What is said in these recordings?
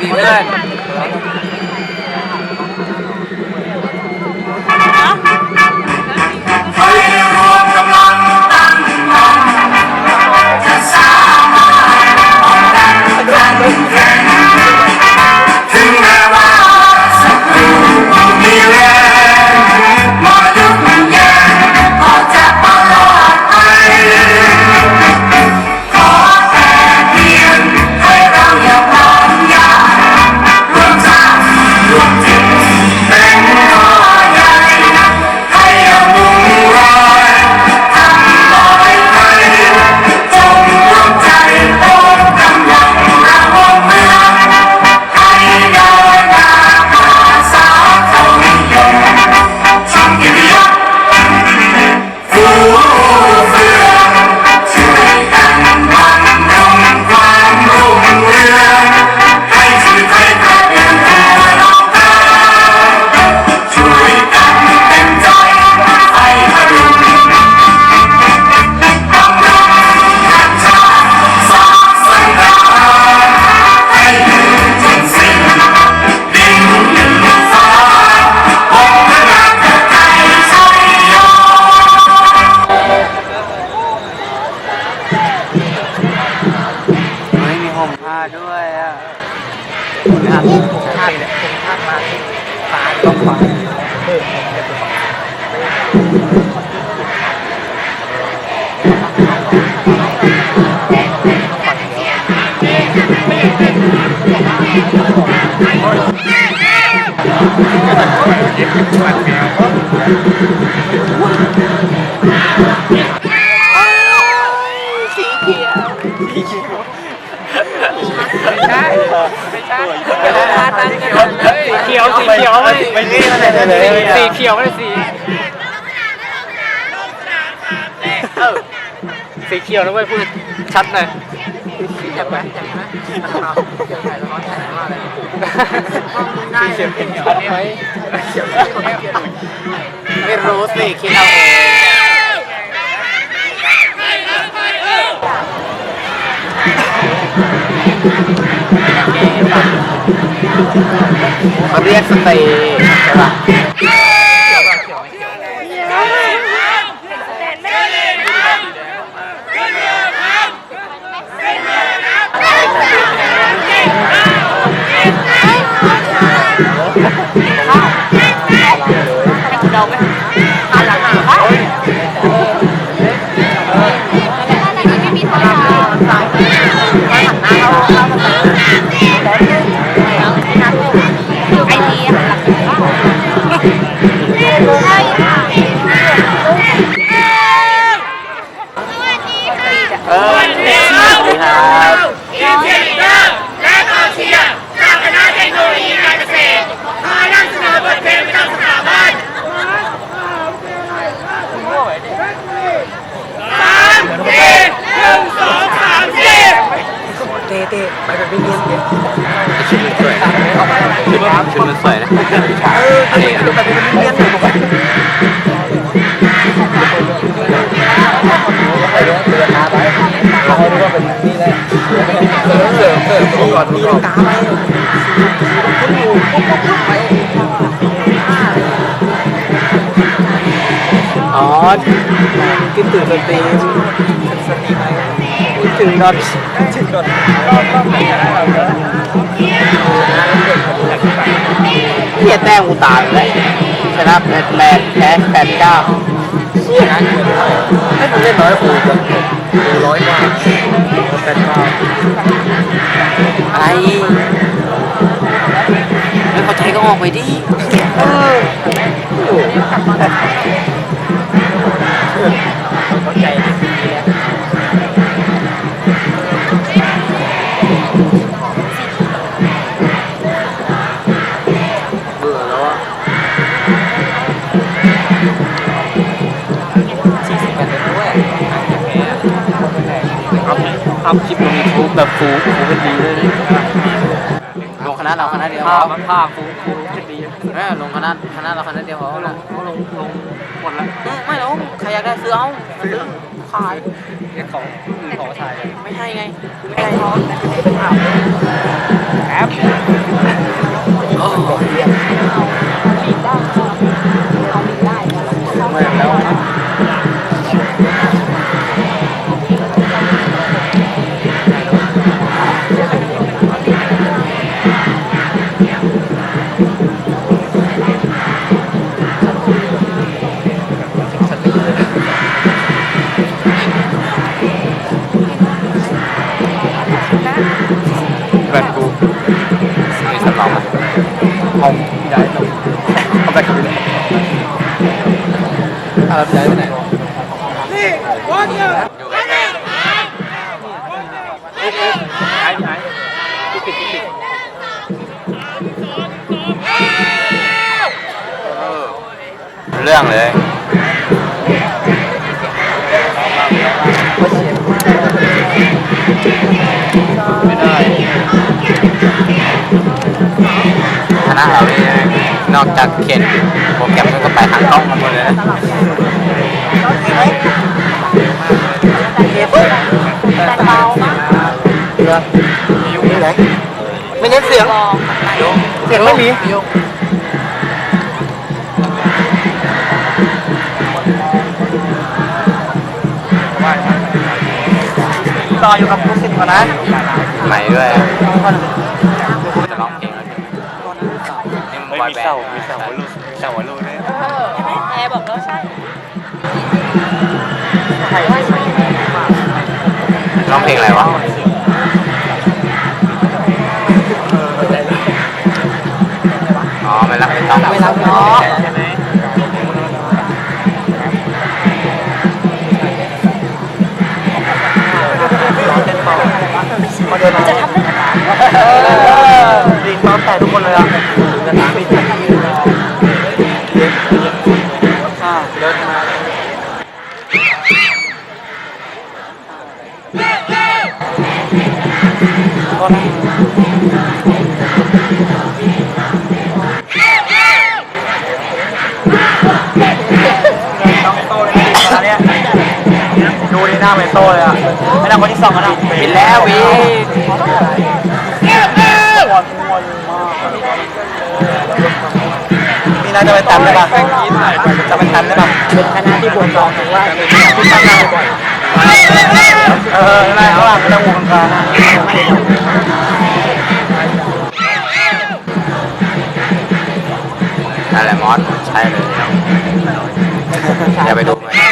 อีก ไม่ใช่ไม่ใช่สีเขียวสีเขียวไม่ไม่รีบอะไรเลยสีเขียวไม่ได้สีเออสีเขียวนะเว้ยพูดชัดหน่อยอยากไหมอยากไหมสีเขียวเป็นชัดไหมไม่รู้สิคิดเอาเองเขาเรียกสเตย์ใช่ปะ 知道呗 อ๋อคิดถึงสตรีสตีไปคิดถึงดน็อตถึงก่อนรอบรอบไหนเราเนอะเฮียแต้มกูตายแล้วชนะแปดแปดแพ้แปดเก้างานเงินเท่าไหร่ให้มึงเล่นน้อยกูจะร้อยกว่าแปดเก้าไอะไรไม่พอใจก็ออกไปดิเออ ฟูฟูเป็นดีเลยลงคณะเราคณะเดียวภาพพอภาพฟูฟูจะดีเออลงคณะคณะเราคณะเดียวพอเขาลละงเขาลงลงหมดแล้วอืมไม่ลงใครอยากได้ซื้อเอาซื้อขายเรื่องของอื่นของชายกันไม่ให้ไงไม่ให้ท้องเป็นอาบแอปโอ้ย เอาแล้วพี่ได้ไปไหนอยู่ไงไอ้พี่ไอ้พี่ปิดพี่ปิดเรื่องเลยไม่ได้คณะเรานี่ นอกจากเขียนโปรแกรมก็ไปทางกล้องกันหมดเลยนะแต่เบามากนี่ไหนไม่เน้นเสียงเสียงไม่มีต่ออยู่กับลูกศิษย์ก่อนนะใหม่ด้วยจะร้องเพลงแล้ว นี่มันบอยแบนด์มีเสาหัวลูกเสาหัวลูกด้วยแอร์บอกแล้วใช่ ร้องเพลงอะไรวะ อ๋อไม่รับไม่ต้องไม่รับเนาะใช่ไหมจะทำได้ขนาดดีมากแต่ทุกคนเลยอะ หน้าเป็นโตเลยอะไม่นั่งคนที่สองกันนะบินแล้ววีมีน่าจะไปตันได้ป่ะจะไปตันได้ป่ะเป็นคณะที่บวกสองถึงว่าที่ตั้งหน้าบ่อยเออไม่เขาอะไม่ต้องวงกลางนั่นแหละมอสใช่เลยอย่าไปดูมันต้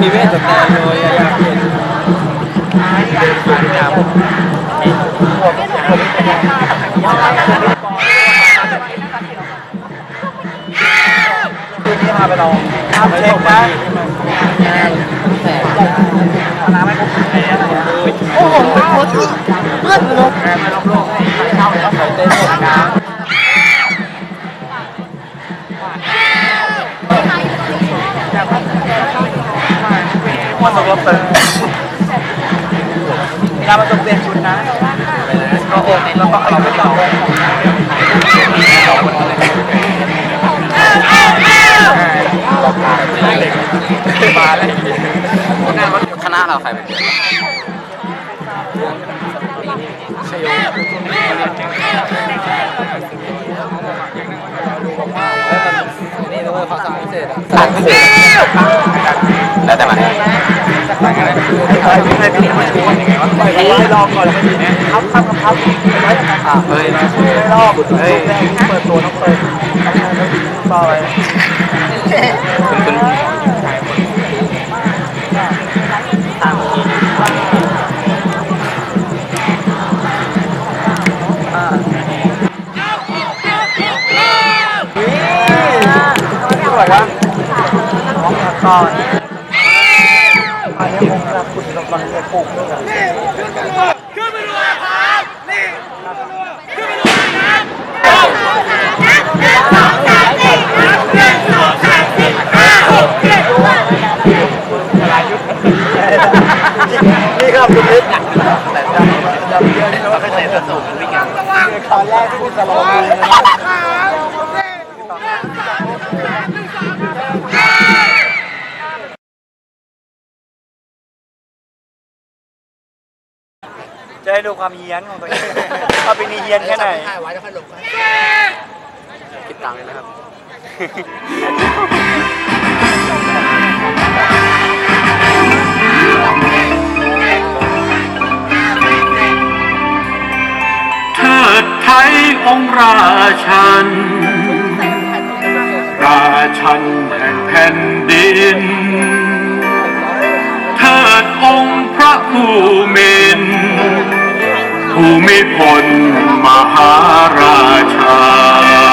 นั่งตรงนี้ไม่เห็นสแตนเลยอยากเห็นคืนนี้พาไปลองทำเช็คนะำมันสกปรกการมาตกเปลี่ยนชุดนะก็โอนแล้วก็เราไม่ต่อมาแล้วคณะเราใครเป็นใช่โย เดือนนี่นะเว้ยภาษาพิเศษอะต่างพิเศษแล้วแต่มันต่างกันเลยไอ้พี่ไอ้พี่มันชวนยังไงวะปล่อยไว้ลองก่อนแล้วไม่ดีนะครับครับครับไว้อะเฮ้ยไม่รอบเฮ้ยเปิดตัวน้องเปิดต่อไปคุณคุณ ก็อันนี้ผมจะคุณกำลังจะปลูกด้วยกันขึ้นไปดูครับนี่ขึ้นไปดูครับหนึ่งสองสามสี่หนึ่องสามสี่ห้าหกเจ็ดนี่ก็คุณฤทธิ์แต่จำจำเรื่องที่เราเคยสนอสูงวิ่งตอนแรกที่คุณสโลว์ ได้ดูความเฮี้ยนของตัวเองว่าเป็นเฮี้ยนแค่ไหน ถ่ายไว้แล้วค่อยลงคิดตังค์เลยนะครับ เทิดไทยองค์ราชัน ราชันแห่งแผ่นดิน เทิดองค์พระผู้มี ภูมิพลมหาราชา